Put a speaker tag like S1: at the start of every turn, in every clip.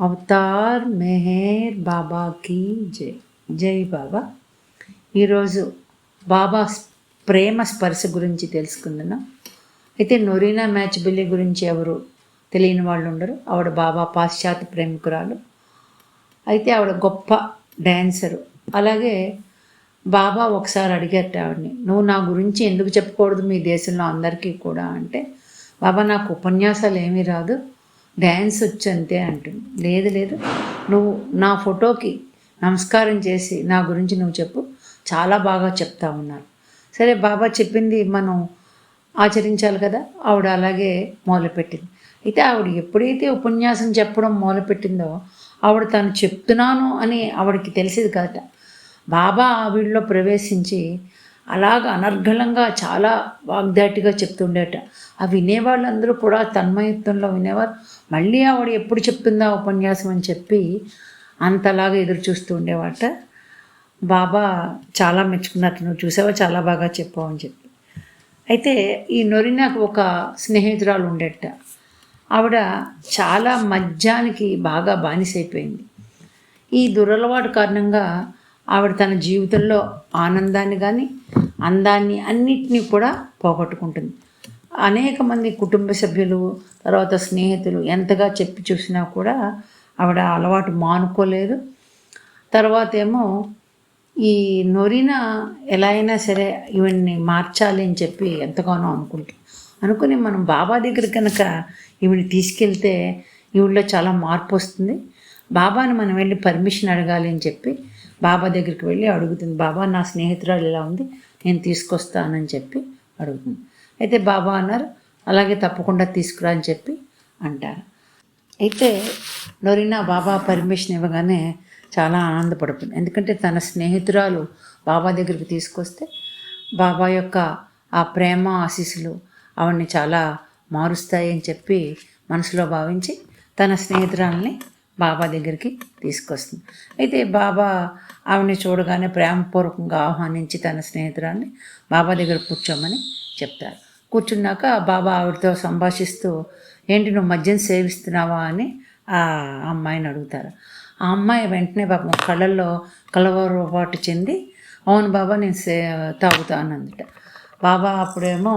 S1: Avatar Meher బాబాకి జై. జై బాబా. ఈరోజు బాబా ప్రేమ స్పర్శ గురించి తెలుసుకుందాం. అయితే నొరీనా మ్యాచ్ బిల్లి గురించి ఎవరు తెలియని వాళ్ళు ఉండరు. ఆవిడ బాబా పాశ్చాత్య ప్రేమికురాలు. అయితే ఆవిడ గొప్ప డ్యాన్సరు అలాగే బాబా ఒకసారి అడిగారట ఆవిడని నువ్వు నా గురించి ఎందుకు చెప్పకూడదు మీ దేశంలో అందరికీ కూడా? అంటే బాబా నాకు ఉపన్యాసాలు ఏమీ రాదు. డ్యాన్స్ వచ్చంతే అంటుంది. లేదు లేదు. నువ్వు నా ఫోటోకి నమస్కారం చేసి నా గురించి నువ్వు చెప్పు. చాలా బాగా చెప్తా ఉన్నారు సరే బాబా చెప్పింది మనం ఆచరించాలి కదా. ఆవిడ అలాగే మొదలుపెట్టింది. అయితే ఆవిడ ఎప్పుడైతే ఉపన్యాసం చెప్పడం మొదలుపెట్టిందో ఆవిడ తను చెప్తున్నాను అని ఆవిడకి తెలిసేది కదట. బాబా ఆవిడలో ప్రవేశించి అలాగ అనర్గళంగా చాలా వాగ్దాటిగా చెప్తుండేట. ఆ వినేవాళ్ళందరూ కూడా తన్మయత్వంలో వినేవారు. మళ్ళీ ఆవిడ ఎప్పుడు చెప్తుందా ఉపన్యాసం అని చెప్పి అంతలాగా ఎదురు చూస్తూ ఉండేవాట. బాబా చాలా మెచ్చుకున్నట్టు నువ్వు చూసావా? చాలా బాగా చెప్పావు అని చెప్పి. అయితే ఈ నొరి నాకు ఒక స్నేహితురాలు ఉండేట. ఆవిడ చాలా మద్యానికి బాగా బానిసైపోయింది. ఈ దురలవాటు కారణంగా ఆవిడ తన జీవితంలో ఆనందాన్ని కానీ అందాన్ని అన్నిటినీ కూడా పోగొట్టుకుంటుంది. అనేక మంది కుటుంబ సభ్యులు తర్వాత స్నేహితులు ఎంతగా చెప్పి చూసినా కూడా ఆవిడ అలవాటు మానుకోలేదు. తర్వాత ఏమో ఈ నొరిన ఎలా అయినా సరే ఈవిడ్ని మార్చాలి అని చెప్పి ఎంతగానో అనుకుంటాం అనుకుని మనం బాబా దగ్గర కనుక ఈవిని తీసుకెళ్తే ఈవిడలో చాలా మార్పు వస్తుంది. బాబాని మనం వెళ్ళి పర్మిషన్ అడగాలి అని చెప్పి బాబా దగ్గరికి వెళ్ళి అడుగుతుంది బాబా నా స్నేహితురాలు ఇలా ఉంది నేను తీసుకొస్తానని చెప్పి అడుగుతుంది. అయితే బాబా అన్నారు అలాగే తప్పకుండా తీసుకురా అని చెప్పి అంటారు. అయితే నొరినా బాబా పర్మిషన్ ఇవ్వగానే చాలా ఆనందపడుతుంది ఎందుకంటే తన స్నేహితురాలు బాబా దగ్గరికి తీసుకొస్తే బాబా యొక్క ఆ ప్రేమ ఆశీస్సులు ఆవిడ్ని చాలా మారుస్తాయి అని చెప్పి మనసులో భావించి తన స్నేహితురాలని బాబా దగ్గరికి తీసుకొస్తుంది. అయితే బాబా ఆవిడని చూడగానే ప్రేమపూర్వకంగా ఆహ్వానించి తన స్నేహితురాన్ని బాబా దగ్గర కూర్చోమని చెప్తారు. కూర్చున్నాక బాబా ఆవిడతో సంభాషిస్తూ ఏంటి నువ్వు మద్యం సేవిస్తున్నావా? అని ఆ అమ్మాయిని అడుగుతారు. ఆ అమ్మాయి వెంటనే పాపం కళ్ళల్లో కలవరపాటు చెంది అవును బాబా నేను సే తాగుతాను అందుట. బాబా అప్పుడేమో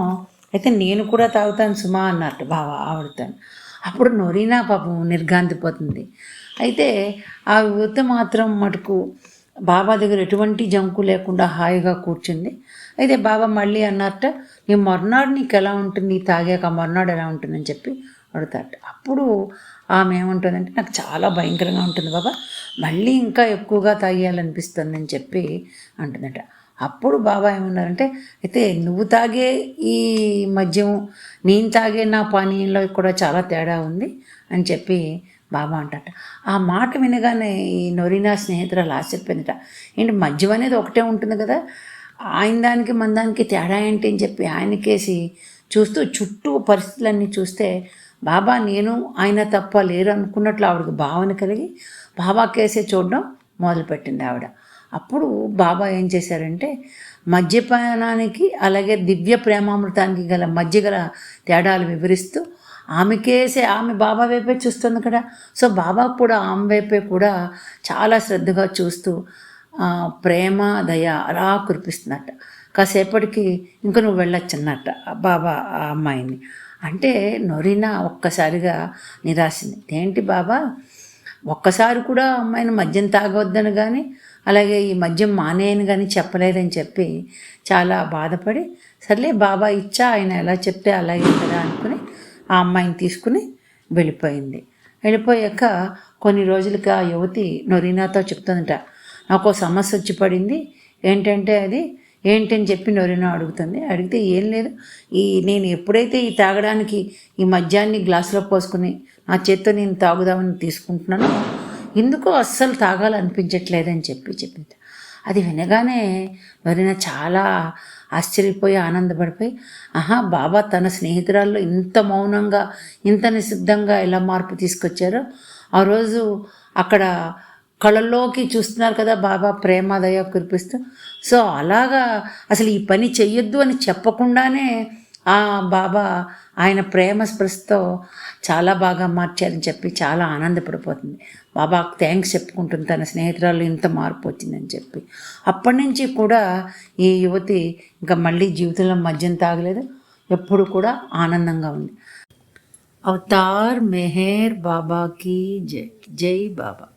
S1: అయితే నేను కూడా తాగుతాను సుమా అన్నట్టు బాబా ఆవిడతాను. అప్పుడు నొరీనా పాపం నిర్గాంతిపోతుంది అయితే ఆ యువత మాత్రం మటుకు బాబా దగ్గర ఎటువంటి జంకు లేకుండా హాయిగా కూర్చుంది. అయితే బాబా మళ్ళీ అన్నట్ట నీ మర్నాడు నీకు ఎలా ఉంటుంది? తాగాక మర్నాడు ఎలా ఉంటుందని చెప్పి అడుగుతారట. అప్పుడు ఆమె ఏముంటుందంటే నాకు చాలా భయంకరంగా ఉంటుంది బాబా. మళ్ళీ ఇంకా ఎక్కువగా తాగేయాలనిపిస్తుందని చెప్పి అంటుందట. అప్పుడు బాబా ఏమన్నారంటే అయితే నువ్వు తాగే ఈ మద్యం నేను తాగే నా పానీయంలో కూడా చాలా తేడా ఉంది అని చెప్పి బాబా అంటట ఆ మాట వినగానే ఈ నొరీనా స్నేహితురాలు ఆశ్చర్యపోయిందట. ఏంటి మద్యం అనేది ఒకటే ఉంటుంది కదా? ఆయన దానికి మన దానికి తేడా ఏంటి? అని చెప్పి ఆయనకేసి చూస్తూ చుట్టూ పరిస్థితులన్నీ చూస్తే బాబా నేను ఆయన తప్ప లేరు అనుకున్నట్లు ఆవిడకి భావన కలిగి బాబా కేసే చూడడం మొదలుపెట్టింది ఆవిడ. అప్పుడు బాబా ఏం చేశారంటే మద్యపానానికి అలాగే దివ్య ప్రేమామృతానికి గల మధ్య గల తేడాలు వివరిస్తూ ఆమెకేసే ఆమె బాబా వైపే చూస్తుంది కదా. సో బాబా కూడా ఆమె వైపే కూడా చాలా శ్రద్ధగా చూస్తూ ప్రేమ దయ అలా కురిపిస్తున్నట్ట. కాసేపటికి ఇంక నువ్వు వెళ్ళొచ్చు అన్నట్ట బాబా ఆ అమ్మాయిని. అంటే నొరినా ఒక్కసారిగా నిరాశింది. ఏంటి బాబా ఒక్కసారి కూడా అమ్మాయిని మద్యం తాగొద్దని కానీ అలాగే ఈ మద్యం మానేయను కానీ చెప్పలేదని చెప్పి చాలా బాధపడి సర్లే బాబా ఇచ్చా ఆయన ఎలా చెప్తే అలాగే కదా అనుకుని ఆ అమ్మాయిని తీసుకుని వెళ్ళిపోయింది. వెళ్ళిపోయాక కొన్ని రోజులకి ఆ యువతి నొరీనాతో చెప్తుందట నాకు సమస్య వచ్చి పడింది. ఏంటంటే అది ఏంటని చెప్పి నొరినా అడుగుతుంది. అడిగితే ఏం లేదు. ఈ నేను ఎప్పుడైతే ఈ తాగడానికి ఈ మద్యాన్ని గ్లాసులో పోసుకుని నా చేత్తో నేను తాగుదామని తీసుకుంటున్నానో ఎందుకో అస్సలు తాగాలనిపించట్లేదని చెప్పి చెప్పింది. అది వినగానే నొరినా చాలా ఆశ్చర్యపోయి ఆనందపడిపోయి ఆహా బాబా తన స్నేహితురాల్లో ఇంత మౌనంగా ఇంత నిశ్శబ్దంగా ఎలా మార్పు తీసుకొచ్చారో? ఆ రోజు అక్కడ కళ్ళల్లోకి చూస్తున్నారు కదా బాబా ప్రేమ దయ కురిపిస్తూ. సో అలాగా అసలు ఈ పని చెయ్యొద్దు అని చెప్పకుండానే ఆ బాబా ఆయన ప్రేమ స్పృశతో చాలా బాగా మార్చారని చెప్పి చాలా ఆనందపడిపోతుంది. బాబా థ్యాంక్స్ చెప్పుకుంటుంది తన స్నేహితురాలు ఇంత మార్పు వచ్చిందని చెప్పి. అప్పటి నుంచి కూడా ఈ యువతి ఇంకా మళ్ళీ జీవితంలో మద్యం తాగలేదు. ఎప్పుడు కూడా ఆనందంగా ఉంది. అవతార్ మెహర్ బాబాకి జై జై బాబా.